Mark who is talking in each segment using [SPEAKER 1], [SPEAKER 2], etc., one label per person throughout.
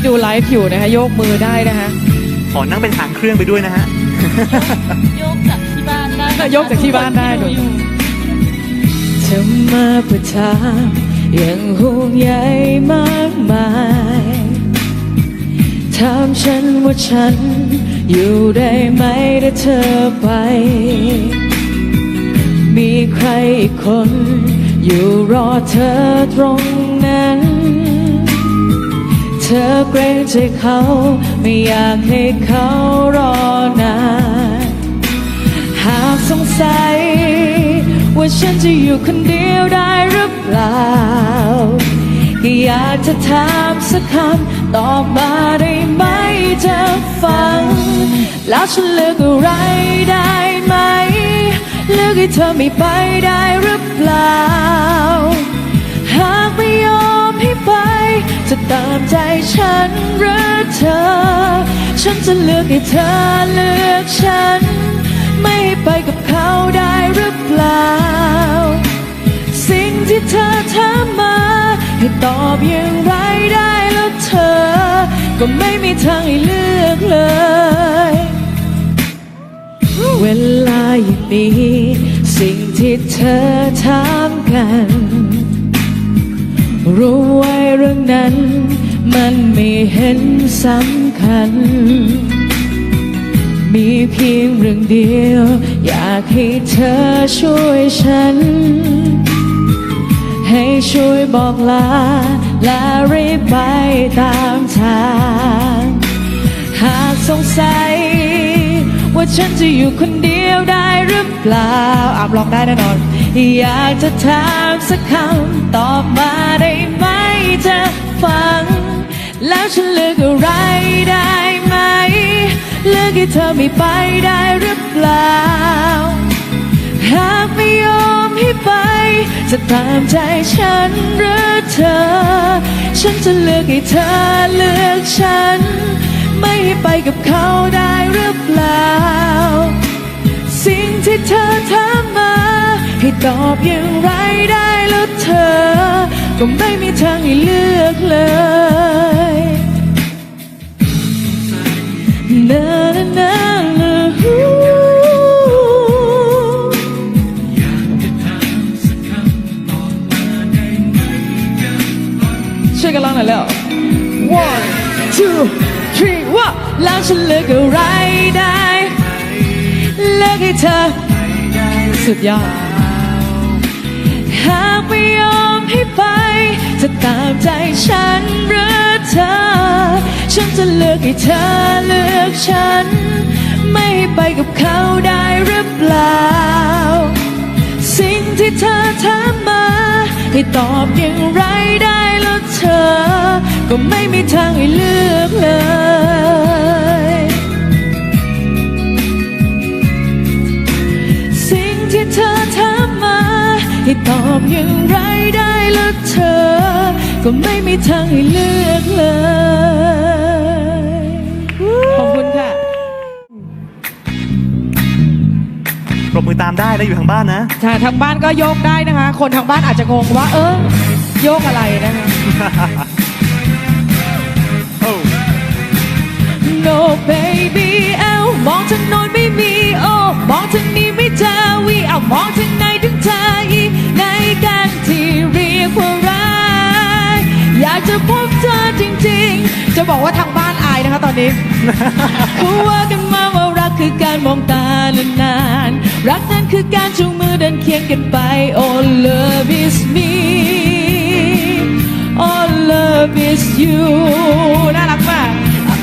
[SPEAKER 1] ที่ดูไลฟ์อยู่นะคะโยกมือได้นะคะ
[SPEAKER 2] ขอนั่งเป็นหางเครื่องไปด้วยนะฮะ
[SPEAKER 3] โยกจากที่บ้านได้นะคะ
[SPEAKER 1] โยกจากที่บ้านได้
[SPEAKER 3] ทุกคที่อยู่
[SPEAKER 1] เธอมาประทามอย่างห่วงใยมากมายถามฉันว่าฉันอยู่ได้ไหมถ้าเธอไป มีใครอีกคนอยู่รอเธอตรงนั้นเธอเกรงใจเขา ไม่อยากให้เขารอนาน หากสงสัย ว่าฉันจะอยู่คนเดียวได้หรือเปล่า ก็อยากจะถามสักคำตอบมาได้ไหมเธอฟัง แล้วฉันเลือกอะไรได้ไหม เลือกให้เธอไม่ไปได้หรือเปล่า จะตามใจฉันหรือเธอ ฉันจะเลือกให้เธอเลือกฉัน ไม่ให้ไปกับเขาได้หรือเปล่า สิ่งที่เธอถามมา ให้ตอบอย่างไรได้แล้วเธอ ก็ไม่มีทางให้เลือกเลย เวลาอย่างนี้ สิ่งที่เธอถามกัน รู้ไว้เรื่องนั้น มันไม่เห็นสำคัญ มีเพียงเรื่องเดียว อยากให้เธอช่วยฉัน ให้ช่วยบอกลาและรีบไปตามทาง หากสงสัย ว่าฉันจะอยู่คนเดียวได้หรือเปล่าอาบลองได้แน่นอน อยากจะถามสักคำตอบมาได้ไหมจะฟัง แล้วฉันเลือกอะไรได้ไหม เลือกให้เธอไม่ไปได้หรือเปล่า หากไม่ยอมให้ไป จะตามใจฉันหรือเธอ ฉันจะเลือกให้เธอเลือกฉัน ไม่ให้ไปกับเขาได้หรือเปล่า สิ่งที่เธอถามมา ให้ตอบอย่างไรได้แล้วเธอ ก็ไม่มีทางให้เลือกเลยนานา ฉันเลือกอะไรได้เลือกให้เธอ สุดยอด หากไม่ยอมให้ไป จะตามใจฉันหรือเธอ ฉันจะเลือกให้เธอเลือกฉัน ไม่ให้ไปกับเขาได้หรือเปล่า สิ่งที่เธอถามมา ให้ตอบอย่างไรได้แล้วเธอ ก็ไม่มีทางให้เลือกเลย ให้ตอบอย่างไรได้แล้วเธอ ก็ไม่มีทางให้เลือกเลย ขอบคุณค่ะ
[SPEAKER 2] ปรบมือตามได้นะอยู่ทางบ้านนะ
[SPEAKER 1] ค่ะทางบ้านก็โยกได้นะคะ คนทางบ้านอาจจะงงว่า เออโยกอะไรนะคะ
[SPEAKER 2] โอ้
[SPEAKER 1] No baby เอ้ามองทางโน้นไม่มีโอายนะคะตอนนี้รู้ว่ากันมาว่ารักคือการมองตานานๆรักนั้นคือการจูงมือเดินเคียงกันไป Oh love is me Oh love is you น่ารักมาก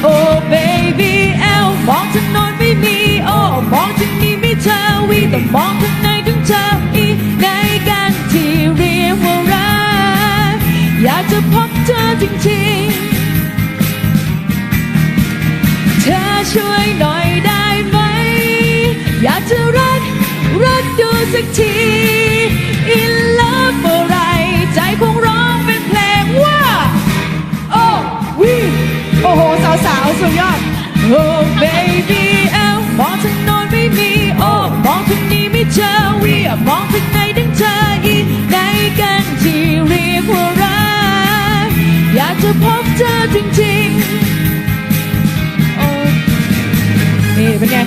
[SPEAKER 1] Oh baby เอลมองทางโน้นไม่มีโอ้มองทางนี้ไม่เจอวีแต่มองทางไหนถึงเจออีในกันที่เรียกว่ารักอยากจะพบเธอจริงๆ สุดยอด Oh baby แอลมองทางน้นไม่มี โอ้มองทางนี้ไม่เจอวีมองทางไหนดังเธออีกไนกันที่เรียกว่ารักอยากจะพบเธอจริงๆนี่เป็นไง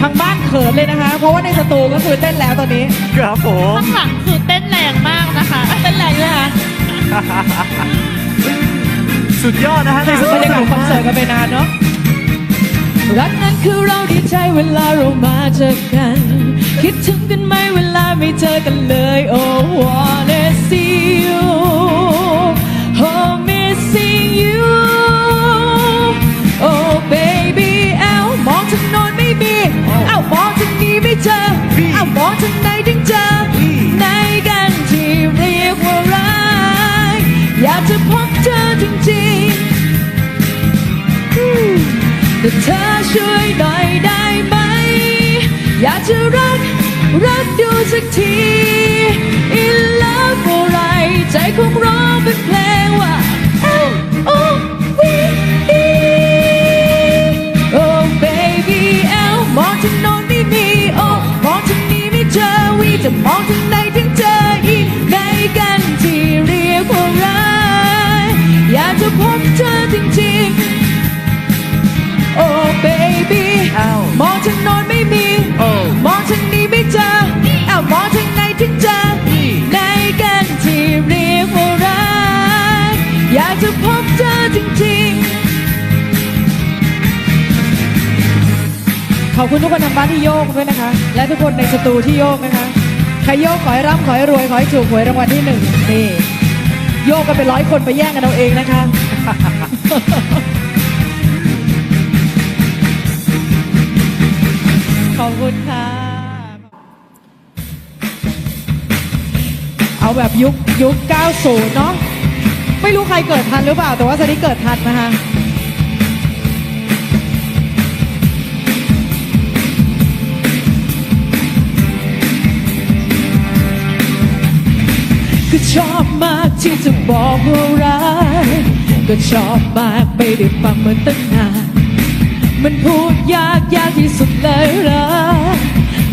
[SPEAKER 1] ทางบ้านเขินเลยนะคะ เพราะว่าในสตูก็คือเต้นแล้วตอนนี้
[SPEAKER 2] ครับผม
[SPEAKER 3] ข้างหลังคือเต้นแรงมากนะคะ เต้นแรงเลยค่ะ
[SPEAKER 2] สุดยอดนะฮะ
[SPEAKER 1] ในสุดบรรยากาศคอนเสิร์ตกันไปนานเนาะ รักนั้นคือเราดีใจเวลาเรามาเจอกัน คิดถึงกันไหมเวลาไม่เจอกันเลย Oh wanna see you Oh จะรัก รักดูสักที In love อไรใจคงร้องเป็นเพลงว่า L O V E Oh baby L มองทางโน้นไม่มี Oh มองทางนี้ไม่เจอวีจะมอง อบคุณทุกคนทางบ้านที่โยกด้วยนะคะ และทุกคนในสตูที่โยกนะคะ ใครโยกขอให้ร่ำขอให้รวยขอให้ถูกหวยรางวัลที่หนึ่งนี่โยกกันเป็นร้อยคนไปแย่งกันเอาเองนะคะขอบคุณค่ะ เอาแบบยุคยุค 90 เนาะไม่รู้ใครเกิดทันหรือเปล่า แต่ว่าซันนี่เกิดทันนะคะ ก็ชอบมากที่จะบอกว่ารักก็ชอบมากไม่ได้ฟังมันตั้งนานมันพูดยากยากที่สุดเลยรัก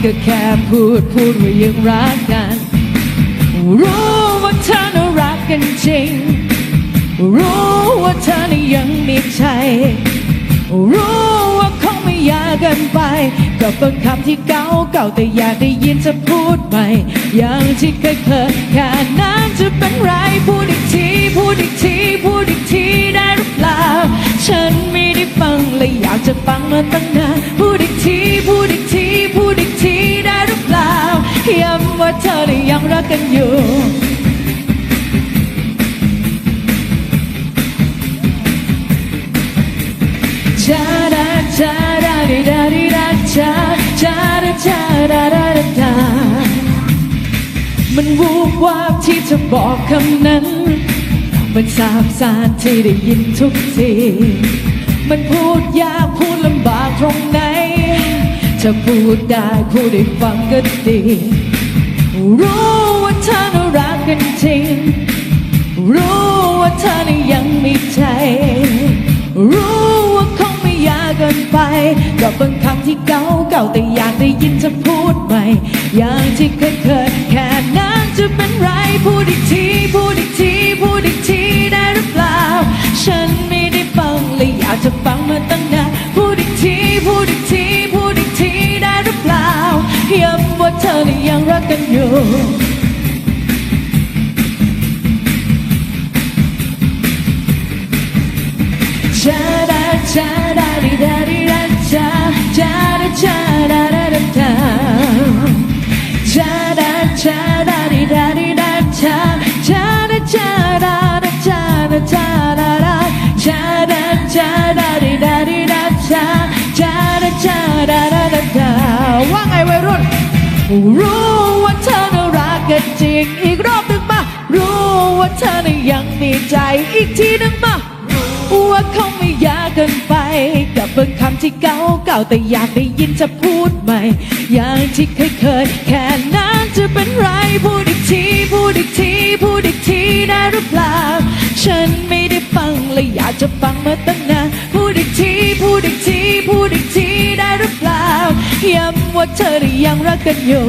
[SPEAKER 1] ก็แค่พูดพูดว่ายังรักกัน รู้ว่าเธอน่ารักกันจริง รู้ว่าเธอน่ะยังมีใจ รู้ว่าคงไม่อยากเกันไป ก็เป็นคำที่เก่าเก่าแต่อยากได้ยินเธอพูดใหม่อย่างที่เคยเคยแค่นั้นจะเป็นไรพูดอีกทีพูดอีกทีพูดอีกทีได้หรือเปล่าฉันไม่ได้ฟังเลยอยากจะฟังมาตั้งนานพูดอีกทีพูดอีกทีพูดอีกทีได้หรือเปล่าย้ำว่าเธอได้ยังรักกันอยู่ ดาดาดาดามันวูบวาบที่จะบอกคำนั้น มันสาบสานที่ได้ยินทุกที มันพูดยากพูดลำบากตรงไหน จะพูดได้พูดได้ฟังก็ดี รู้ว่าเธอน่ารักกันจริง รู้ว่าเธอน่ะยังมีใจ รู้ เกินไป ก็บางคำที่เก่าเก่าแต่อยากได้ยินเธอพูดใหม่ อย่างที่เคยเคยแค่นั้นจะเป็นไร พูดอีกที พูดอีกที พูดอีกทีได้หรือเปล่า ฉันไม่ได้ฟังเลยอยากจะฟังมาตั้งนาน พูดอีกที พูดอีกที พูดอีกทีได้หรือเปล่า ย้ำว่าเธอน่ยังรักกันอยู่ชาดาชาดาดิ ว่าไงวัยรุ่น รู้ว่าเธอน่ารักกันจริงอีกรอบหนึ่งมา รู้ว่าเธอน่ะยังมีใจอีกทีหนึ่งมา รู้ว่าคงไม่ยากเกินไป บางคำที่เก่าเก่าแต่อยากได้ยินจะพูดใหม่ อย่างที่เคยเคยแค่นั้นจะเป็นไรพูดอีกทีพูดอีกทีพูดอีกทีได้หรือเปล่า ฉันไม่ได้ฟังเลยอยากจะฟังมาตั้งนานพูดอีกทีพูดอีกทีพูดอีกทีได้หรือเปล่าย้ำว่าเธอได้ยังรักกันอยู่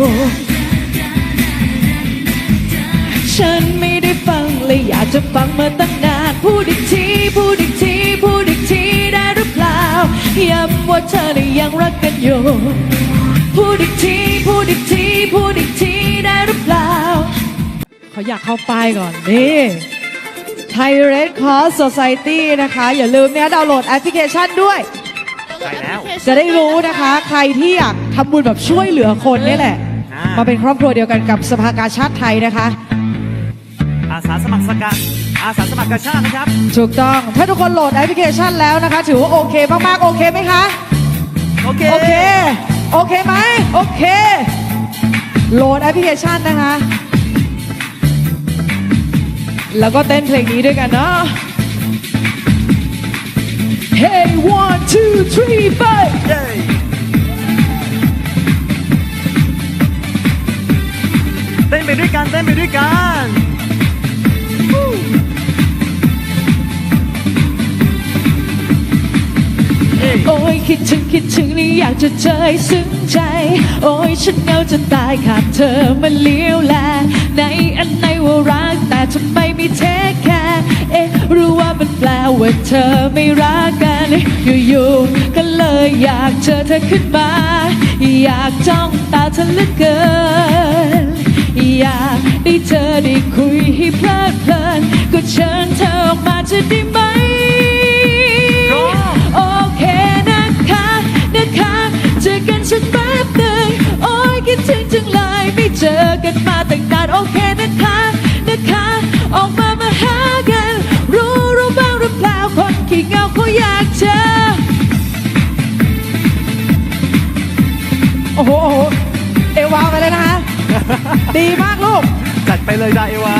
[SPEAKER 1] ฉันไม่ได้ฟังเลยอยากจะฟังมาตั้งนานพูดอีกทีพูดอีกทีพูดอีกทีได้ ย้ำว่าเธอน่ะยังรักกันอยู่ พูดอีกที พูดอีกที พูดอีกทีได้หรือเปล่า เขาอยากเข้าป้ายก่อนนี่ไทยเรดคอร์สโซซตี้นะคะ อย่าลืมเนี่ยดาวน์โหลดแอปพลิเคชันด้วย
[SPEAKER 2] ใช่แล้ว
[SPEAKER 1] จะได้รู้นะคะ ใครที่อยากทำบุญแบบช่วยเหลือคนเนี่ยแหละ
[SPEAKER 2] อ่าม
[SPEAKER 1] มาเป็นครอบครัวเดียวกันกับสภากาชาติไทยนะคะ
[SPEAKER 2] อาสาสมัครสกัด อาสาสมัครกาชาตินะครับ
[SPEAKER 1] ถูกต้อง ถ้าทุกคนโหลดแอปพลิเคชันแล้วนะคะ ถือว่าโอเคมากๆ โอเคไหมคะ
[SPEAKER 2] โอเค
[SPEAKER 1] โอเค โอเคไหมโอเค โหลดแอปพลิเคชันนะคะ แล้วก็เต้นเพลงนี้ด้วยกันเนาะ Hey one two three five
[SPEAKER 2] เย้เต้นไปด้วยกันเต้นไปด้วยกัน
[SPEAKER 1] คิดถึงคิดถึงนี่อยากจะเจอให้ซึ้งใจ โอ้ยฉันเหงาจนตายขาดเธอมาเลี้ยวแลในอันในว่ารักแต่ทำไมไม่เทคแคร์เอ๊ะรู้ว่ามันแปลว่าเธอไม่รักกันอยู่ๆก็เลยอยากเจอเธอขึ้นมา อยากจ้องตาเธอเหลือเกิน อยากได้เจอได้คุยให้เพลิดเพลินก็เชิญเธอออกมาจะได้ไหม จังเลยไม่เจอกันมาตั้งนานโอเคนะคะนะคะ ออกมามาหากัน รู้รู้บ้างหรือเปล่าคนขี้เหงาเขาอยากเจอโอ้โหโอ้โหเอวาวไปเลยนะคะ ดีมากลูก
[SPEAKER 2] จัดไปเลยดาเอวา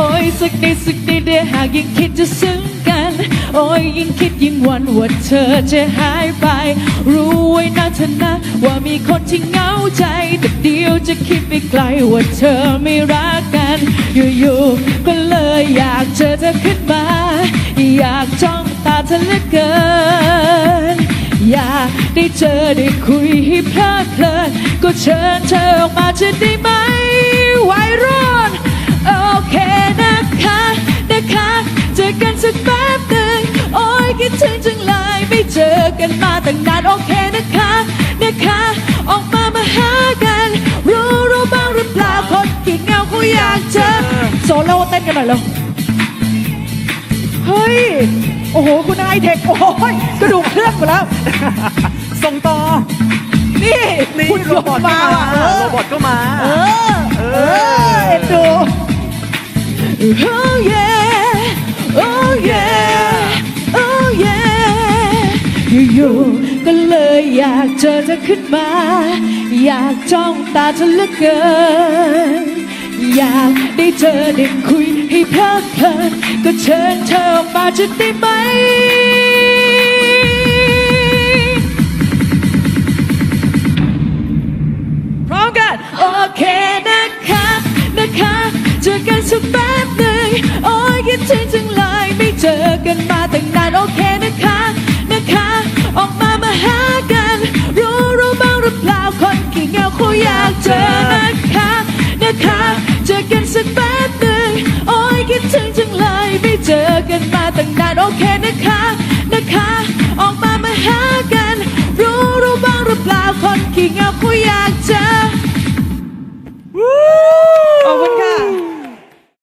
[SPEAKER 1] โอ้ยสักนิดสักนิดเดียวหากยังคิดจะซึ้งกัน โอ้ยยิ่งคิดยิ่งหวันว่าเธอจะหายไป รู้ไว้นะเธอนะ ว่ามีคนที่เหงาใจ แต่เดียวจะคิดไปไกลว่าเธอไม่รักกัน อยู่ๆก็เลยอยากเจอเธอขึ้นมา อยากจ้องตาเธอเหลือเกิน อยากได้เจอได้คุยให้เพลิดเพลินก็เชิญเธอออกมาจะได้ไหมไวรุ่น โอเคนะคะนะคะเจอกันสักแป๊บหนึ่งโอ้ยคิดถึงจังเลยไม่เจอกันมาตั้งนานโอเคนะคะนะคะ ออกมามาหากัน รู้รู้บ้างหรือเปล่าคนขี้เหงาเขาอยากเจอโซโล่เต้นกันหน่อยเร็วเฮ้ย โอ้โห คุณนายเทคโอ้ยกระดูกเคลื่อนหมดแล้ว
[SPEAKER 2] ส่งต่อ
[SPEAKER 1] นี่
[SPEAKER 2] นี่
[SPEAKER 1] คุณ
[SPEAKER 2] โรบอทก็
[SPEAKER 1] มา
[SPEAKER 2] มา
[SPEAKER 1] ว่ะเออ
[SPEAKER 2] โรบอทก็มา
[SPEAKER 1] เออ เออเอ็นดู Oh yeah Oh yeah Oh yeah อยู่ๆก็เลยอยากเจอเธอขึ้นมา อยากจ้องตาเธอเหลือเกิน อยากได้เจอได้คุยให้เพลิดเพลินก็เชิญเธอออกมาจะได้ไหมพร้อมกันโอเคนะคะนะคะ เจอกันสักแป๊บหนึ่งโอ้ยคิดถึงจังเลยไม่เจอกันมาตั้งนานโอเคนะคะนะคะ ออกมามาหากัน รู้รู้บ้างหรือเปล่าคนขี้เหงาเขาอยากเจอนะคะนะคะเจอกันสักแป๊บหนึ่งโอ้ยคิดถึงจังเลยไม่เจอกันมาตั้งนานโอเคนะคะนะคะ ออกมามาหากัน รู้รู้บ้างหรือเปล่าคนขี้เหงาเขาอยากเจอขอบคุณค่ะ